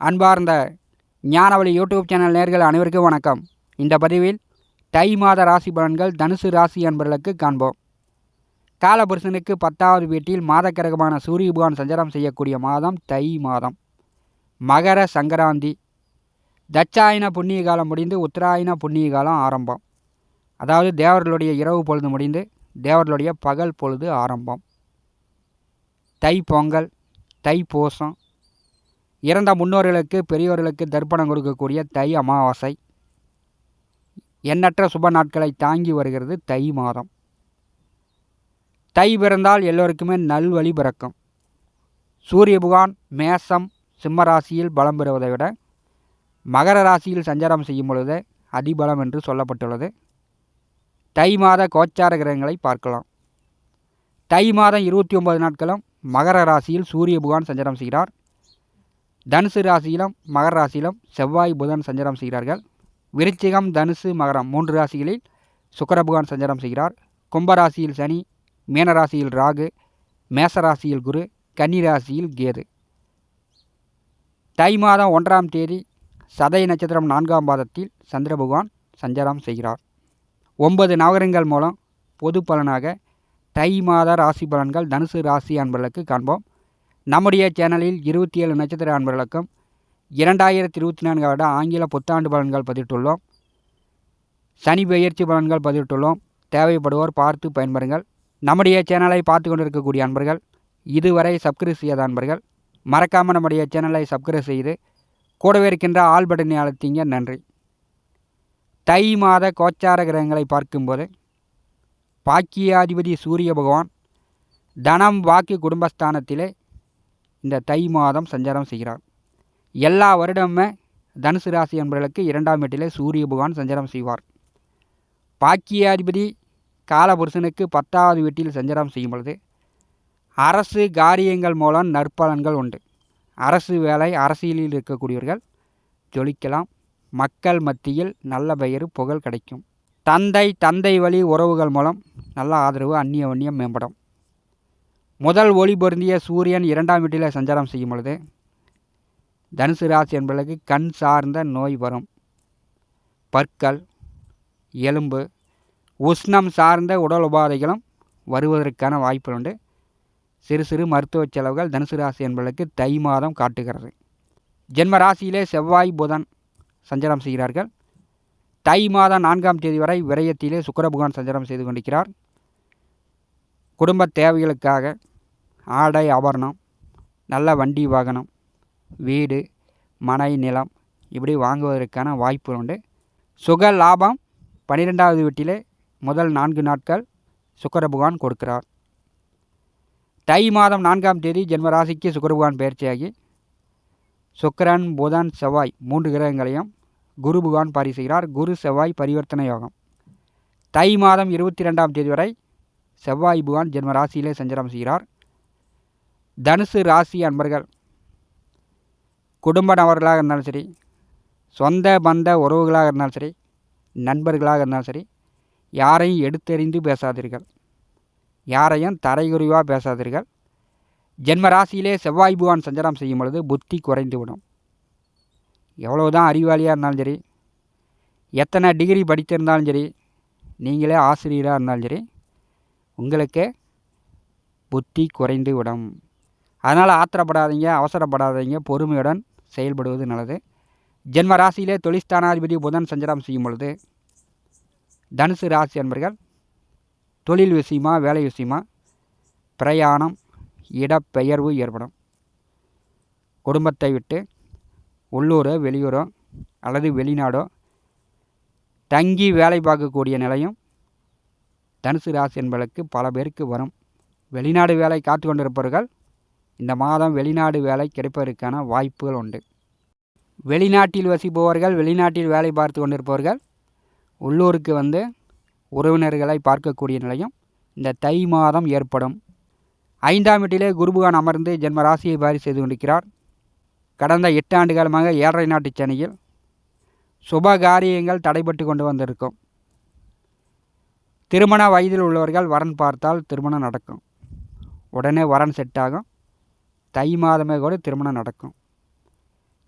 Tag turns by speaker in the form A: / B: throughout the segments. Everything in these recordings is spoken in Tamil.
A: அன்பார்ந்த ஞானவழி யூடியூப் சேனல் நேர்கள் அனைவருக்கும் வணக்கம். இந்த பதிவில் தை மாத ராசி பலன்கள் தனுசு ராசி அன்பர்களுக்கு காண்போம். காலபுருஷனுக்கு பத்தாவது வீட்டில் மாதக்கிரகமான சூரிய பகவான் சஞ்சாரம் செய்யக்கூடிய மாதம் தை மாதம். மகர சங்கராந்தி. தட்சாயன புண்ணிய காலம் முடிந்து உத்தராயண புண்ணிய காலம் ஆரம்பம். அதாவது தேவர்களுடைய இரவு பொழுது முடிந்து தேவர்களுடைய பகல் பொழுது ஆரம்பம். தை பொங்கல் தை பூசம் இறந்த முன்னோர்களுக்கு பெரியோர்களுக்கு தர்ப்பணம் கொடுக்கக்கூடிய தை அமாவாசை. எண்ணற்ற சுப நாட்களை தாங்கி வருகிறது தை மாதம். தை பிறந்தால் எல்லோருக்குமே நல்வழி பிறக்கும். சூரியபகான் மேசம் சிம்ம ராசியில் பலம் பெறுவதை விட மகர ராசியில் சஞ்சாரம் செய்யும் பொழுது அதிபலம் என்று சொல்லப்பட்டுள்ளது. தை மாத கோச்சார கிரகங்களை பார்க்கலாம். தை மாதம் இருபத்தி ஒன்பது நாட்களும் மகர ராசியில் சூரிய புகான் சஞ்சாரம் செய்கிறார். தனுசு ராசியிலும் மகர ராசியிலும் செவ்வாய் புதன் சஞ்சாரம் செய்கிறார்கள். விருச்சிகம் தனுசு மகரம் மூன்று ராசிகளில் சுக்கர பகவான் சஞ்சாரம் செய்கிறார். கும்பராசியில் சனி மீனராசியில் ராகு மேசராசியில் குரு கன்னி ராசியில் கேது. தை மாதம் ஒன்றாம் தேதி சதய நட்சத்திரம் நான்காம் பாதத்தில் சந்திர பகவான் சஞ்சாரம் செய்கிறார். ஒன்பது நவகரங்கள் மூலம் பொது பலனாக தை மாத ராசி பலன்கள் தனுசு ராசி அன்பர்களுக்கு காண்போம். நம்முடைய சேனலில் இருபத்தி ஏழு நட்சத்திர அன்பர்களுக்கும் இரண்டாயிரத்தி இருபத்தி நான்கு வருட ஆங்கில புத்தாண்டு பலன்கள் பதிவிட்டுள்ளோம். சனி பெயர்ச்சி பலன்கள் பதிவிட்டுள்ளோம். தேவைப்படுவோர் பார்த்து பயன்பெறுங்கள். நம்முடைய சேனலை பார்த்து கொண்டிருக்கக்கூடிய அன்பர்கள் இதுவரை சப்ஸ்கிரைப் செய்யாத அன்பர்கள் மறக்காமல் நம்முடைய சேனலை சப்ஸ்கிரைப் செய்து கூடவே இருக்கின்ற ஆல் பட்டனை அழுத்திங்க. நன்றி. தை மாத கோச்சார கிரகங்களை பார்க்கும்போது பாக்கியாதிபதி சூரிய பகவான் தனம் வாக்கு குடும்பஸ்தானத்திலே இந்த தை மாதம் சஞ்சாரம் செய்கிறார். எல்லா வருடமுமே தனுசு ராசி என்பவர்களுக்கு இரண்டாம் வீட்டிலே சூரிய பகவான் சஞ்சாரம் செய்வார். பாக்கியாதிபதி காலபுருஷனுக்கு பத்தாவது வீட்டில் சஞ்சாரம் செய்யும் பொழுது அரசு காரியங்கள் மூலம் நற்பலன்கள் உண்டு. அரசு வேலை அரசியலில் இருக்கக்கூடியவர்கள் ஜொலிக்கலாம். மக்கள் மத்தியில் நல்ல பெயர் புகழ் கிடைக்கும். தந்தை தந்தை வழி உறவுகள் மூலம் நல்ல ஆதரவு அந்நிய வன்னியம் மேம்படும். முதல் ஒளி பொருந்திய சூரியன் இரண்டாம் வீட்டில் சஞ்சாரம் செய்யும் பொழுது தனுசு ராசி என்பதற்கு கண் சார்ந்த நோய் வரும். பற்கள் எலும்பு உஷ்ணம் சார்ந்த உடல் உபாதைகளும் வருவதற்கான வாய்ப்பு உண்டு. சிறு சிறு மருத்துவ செலவுகள் தனுசு ராசி என்பதற்கு தை மாதம் காட்டுகிறது. ஜென்ம ராசியிலே செவ்வாய் புதன் சஞ்சாரம் செய்கிறார்கள். தை மாதம் நான்காம் தேதி வரை விரயத்திலே சுக்கரபகவான் சஞ்சாரம் செய்து கொண்டிருக்கிறார். குடும்ப தேவைகளுக்காக ஆடை ஆபரணம் நல்ல வண்டி வாகனம் வீடு மனை நிலம் இப்படி வாங்குவதற்கான வாய்ப்பு உண்டு. சுக லாபம் பன்னிரெண்டாவது வீட்டிலே முதல் நான்கு நாட்கள் சுக்கர பகவான் கொடுக்கிறார். தை மாதம் நான்காம் தேதி ஜென்மராசிக்கு சுக்கர பகவான் பயிற்சியாகி சுக்கரன் புதன் செவ்வாய் மூன்று கிரகங்களையும் குரு பகவான் பாரி செய்கிறார் குரு செவ்வாய் பரிவர்த்தனை யோகம். தை மாதம் இருபத்தி ரெண்டாம் தேதி வரை செவ்வாய் புவான் ஜென்ம ராசியிலே சஞ்சாரம் செய்கிறார். தனுசு ராசி அன்பர்கள் குடும்ப நபர்களாக இருந்தாலும் சரி சொந்த பந்த உறவுகளாக இருந்தாலும் சரி நண்பர்களாக இருந்தாலும் சரி யாரையும் எடுத்தெறிந்து பேசாதீர்கள். யாரையும் தரைகுறிவாக பேசாதீர்கள். ஜென்ம ராசியிலே செவ்வாய் புவான் சஞ்சாரம் செய்யும் பொழுது புத்தி குறைந்துவிடும். எவ்வளவுதான் அறிவாளியாக இருந்தாலும் சரி எத்தனை டிகிரி படித்திருந்தாலும் சரி நீங்களே ஆசிரியராக இருந்தாலும் சரி உங்களுக்கு புத்தி குறைந்து விடும். அதனால் ஆத்திரப்படாதீங்க அவசரப்படாதீங்க பொறுமையுடன் செயல்படுவது நல்லது. ஜென்ம ராசியிலே தொழில்ஸ்தானாதிபதி புதன் சஞ்சாரம் செய்யும் பொழுது தனுசு ராசி என்பர்கள் தொழில் விஷயமா வேலை விஷயமா பிரயாணம் இடப்பெயர்வு ஏற்படும். குடும்பத்தை விட்டு உள்ளூரோ வெளியூரோ அல்லது வெளிநாடோ தங்கி வேலை பார்க்கக்கூடிய நிலையும் தனுசு ராசி என்பதற்கு பல பேருக்கு வரும். வெளிநாடு வேலை காத்து கொண்டிருப்பவர்கள் இந்த மாதம் வெளிநாடு வேலை கிடைப்பதற்கான வாய்ப்புகள் உண்டு. வெளிநாட்டில் வசிப்பவர்கள் வெளிநாட்டில் வேலை பார்த்து கொண்டிருப்பவர்கள் உள்ளூருக்கு வந்து உறவினர்களை பார்க்கக்கூடிய நிலையும் இந்த தை மாதம் ஏற்படும். ஐந்தாம் வீட்டிலே குருபகான் அமர்ந்து ஜென்ம ராசியை பாரி செய்து கொண்டிருக்கிறார். கடந்த எட்டு ஆண்டு காலமாக ஏழரை நாட்டு சென்னையில் சுப காரியங்கள் தடைபட்டு கொண்டு வந்திருக்கும். திருமண வயதில் உள்ளவர்கள் வரன் பார்த்தால் திருமணம் நடக்கும். உடனே வரன் செட் ஆகும். தை மாதமே கூட திருமணம் நடக்கும்.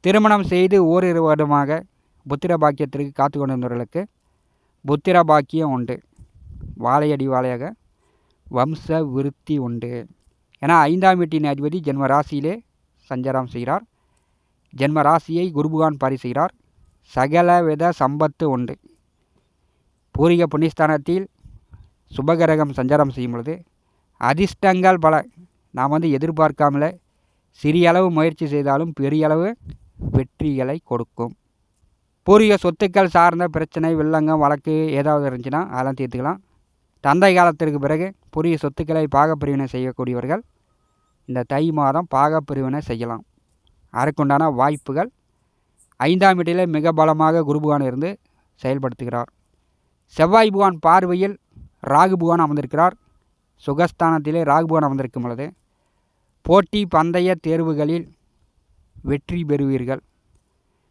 A: திருமணம் செய்து ஓரிரு வருடமாக புத்திர பாக்கியத்திற்கு காத்து கொண்டிருந்தவர்களுக்கு புத்திர பாக்கியம் உண்டு. வாழையடி வாழையாக வம்ச விருத்தி உண்டு. ஏன்னா ஐந்தாம் வீட்டின் அதிபதி ஜென்ம ராசியிலே சஞ்சாரம் செய்கிறார். ஜென்ம ராசியை குருபுகான் பாரி செய்கிறார் சகல வித சம்பத்து உண்டு. பூர்வீக புண்ணியஸ்தானத்தில் சுபகிரகம் சஞ்சாரம் செய்யும் பொழுது அதிர்ஷ்டங்கள் பல. நாம் வந்து எதிர்பார்க்காமல சிறிய அளவு முயற்சி செய்தாலும் பெரிய அளவு வெற்றிகளை கொடுக்கும். பூர்வீக சொத்துக்கள் சார்ந்த பிரச்சனை வில்லங்கம் வழக்கு ஏதாவது இருந்துச்சுன்னா அதெல்லாம் தீர்த்துக்கலாம். தந்தை காலத்திற்கு பிறகு பூர்வீக சொத்துக்களை பாகப்பிரிவினை செய்யக்கூடியவர்கள் இந்த தை மாதம் பாகப்பிரிவினை செய்யலாம். அதற்குண்டான வாய்ப்புகள் ஐந்தாம் வீட்டிலே மிக பலமாக குருபுகான் இருந்து செயல்படுத்துகிறார். செவ்வாய் புகான் பார்வையில் ராகு புகான் அமர்ந்திருக்கிறார். சுகஸ்தானத்திலே ராகு புகான் அமர்ந்திருக்கும் பொழுது போட்டி பந்தய தேர்வுகளில் வெற்றி பெறுவீர்கள்.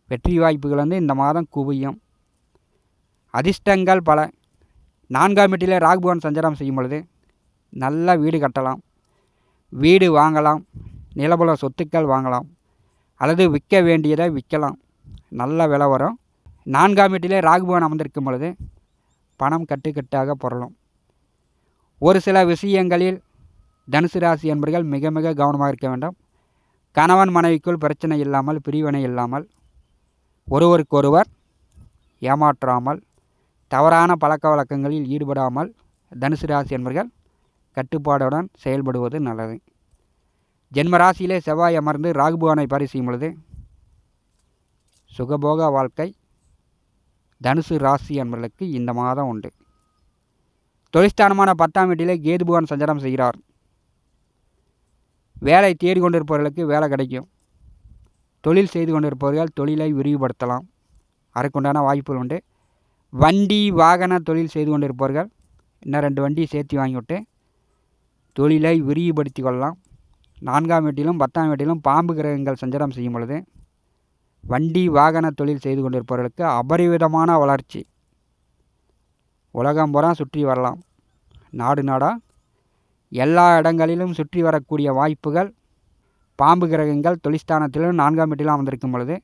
A: வெற்றி வாய்ப்புகள் வந்து இந்த மாதம் குவியும். அதிர்ஷ்டங்கள் பல. நான்காம் வீட்டிலே ராகுபவன் சஞ்சாரம் செய்யும் பொழுது நல்ல வீடு கட்டலாம். வீடு வாங்கலாம். நிலபுல சொத்துக்கள் வாங்கலாம். அல்லது விற்க வேண்டியதை விற்கலாம். நல்ல விலை வரும். நான்காம் வீட்டிலே ராகுபவன் அமர்ந்திருக்கும் பொழுது பணம் கட்டுக்கட்டாக புரளும். ஒரு சில விஷயங்களில் தனுசு ராசி என்பர்கள் மிக மிக கவனமாக இருக்க வேண்டும். கணவன் மனைவிக்குள் பிரச்சனை இல்லாமல் பிரிவினை இல்லாமல் ஒருவருக்கொருவர் ஏமாற்றாமல் தவறான பழக்க வழக்கங்களில் ஈடுபடாமல் தனுசு ராசி என்பர்கள் கட்டுப்பாடுடன் செயல்படுவது நல்லது. ஜென்ம ராசியிலே செவ்வாய் அமர்ந்து ராகுபவனை பரிசெய்யும் பொழுது சுகபோக வாழ்க்கை தனுசு ராசி என்பர்களுக்கு இந்த மாதம் உண்டு. தொழிற்ஸ்தானமான பத்தாம் வீட்டிலே கேது பகவான் சஞ்சாரம் செய்கிறார். வேலை தேடி கொண்டிருப்பவர்களுக்கு வேலை கிடைக்கும். தொழில் செய்து கொண்டிருப்பவர்கள் தொழிலை விரிவுபடுத்தலாம். அதற்குண்டான வாய்ப்புகள் உண்டு. வண்டி வாகன தொழில் செய்து கொண்டிருப்பவர்கள் இன்னும் ரெண்டு வண்டி சேர்த்து வாங்கிவிட்டு தொழிலை விரிவுபடுத்தி கொள்ளலாம். நான்காம் வீட்டிலும் பத்தாம் வீட்டிலும் பாம்பு கிரகங்கள் சஞ்சாரம் செய்யும் பொழுது வண்டி வாகன தொழில் செய்து கொண்டிருப்பவர்களுக்கு அபரிவிதமான வளர்ச்சி. உலகம் புறம் சுற்றி வரலாம். நாடு நாடாக எல்லா இடங்களிலும் சுற்றி வரக்கூடிய வாய்ப்புகள் பாம்பு கிரகங்கள் தொழிற்ஸ்தானத்திலும் நான்காம் வீட்டிலாம் வந்திருக்கும் பொழுது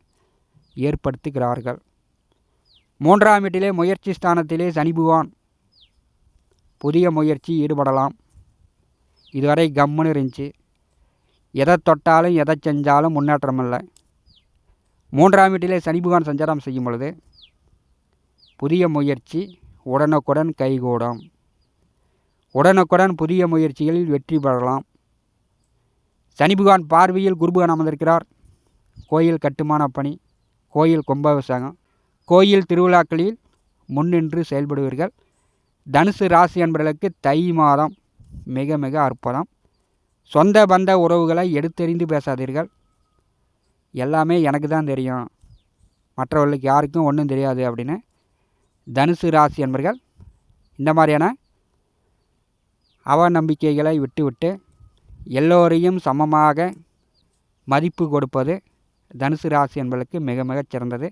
A: ஏற்படுத்துகிறார்கள். மூன்றாம் வீட்டிலே முயற்சி ஸ்தானத்திலே சனிபுவான் புதிய முயற்சி ஈடுபடலாம். இதுவரை கம்முன்னு இருந்துச்சு. எதை தொட்டாலும் எதை செஞ்சாலும் முன்னேற்றம் இல்லை மூன்றாம் வீட்டிலே சனிபுவான் சஞ்சாரம் செய்யும் பொழுது புதிய முயற்சி உடனுக்குடன் கைகூடும். உடனுக்குடன் புதிய முயற்சிகளில் வெற்றி பெறலாம். சனி பகவான் பார்வையில் குருபகன் அமர்ந்திருக்கிறார். கோயில் கட்டுமான பணி கோயில் கும்பாபிஷேகம் கோயில் திருவிழாக்களில் முன்னின்று செயல்படுவீர்கள். தனுசு ராசி என்பவர்களுக்கு தை மாதம் மிக மிக அற்புதம். சொந்த பந்த உறவுகளை எடுத்தெறிந்து பேசாதீர்கள். எல்லாமே எனக்கு தான் தெரியும். மற்றவர்களுக்கு யாருக்கும் ஒன்றும் தெரியாது அப்படின்னு தனுசு ராசி என்பர்கள் இந்த மாதிரியான அவநம்பிக்கைகளை விட்டுவிட்டு எல்லோரையும் சமமாக மதிப்பு கொடுப்பது தனுசு ராசி என்பதற்கு மிக மிகச் சிறந்தது.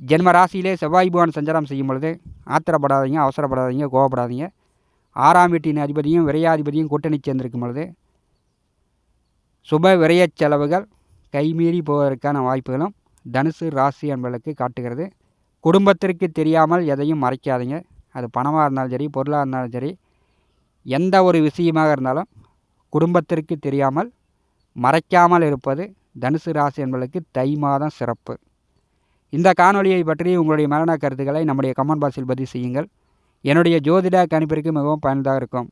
A: ஜென்ம ராசியிலே செவ்வாய் பகவான் சஞ்சாரம் செய்யும் பொழுது ஆத்திரப்படாதீங்க அவசரப்படாதீங்க கோவப்படாதீங்க. ஆறாம் வீட்டின் அதிபதியும் விரையாதிபதியும் கூட்டணி சேர்ந்திருக்கும் பொழுது சுப விரையச் செலவுகள் கைமீறி போவதற்கான வாய்ப்புகளும் தனுசு ராசி என்பதற்கு காட்டுகிறது. குடும்பத்திற்கு தெரியாமல் எதையும் மறைக்காதீங்க. அது பணமாக இருந்தாலும் சரி பொருளாக இருந்தாலும் சரி எந்த ஒரு விஷயமாக இருந்தாலும் குடும்பத்திற்கு தெரியாமல் மறைக்காமல் இருப்பது தனுசு ராசி என்பதற்கு தை மாதம் சிறப்பு. இந்த காணொலியை பற்றி உங்களுடைய மரண கருத்துக்களை நம்முடைய கமெண்ட் பாக்ஸில் பதிவு செய்யுங்கள். என்னுடைய ஜோதிட கணிப்பிற்கு மிகவும் பயனுள்ளதாக இருக்கும்.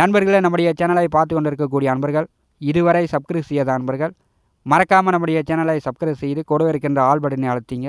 A: நண்பர்களே நம்முடைய சேனலை பார்த்து கொண்டிருக்கக்கூடிய அன்பர்கள் இதுவரை சப்ஸ்கிரைப் செய்யாத அன்பர்கள் மறக்காமல் நம்முடைய சேனலை சப்ஸ்கிரைப் செய்து கூட இருக்கின்ற ஆள் பட்டனை அழுத்திங்க.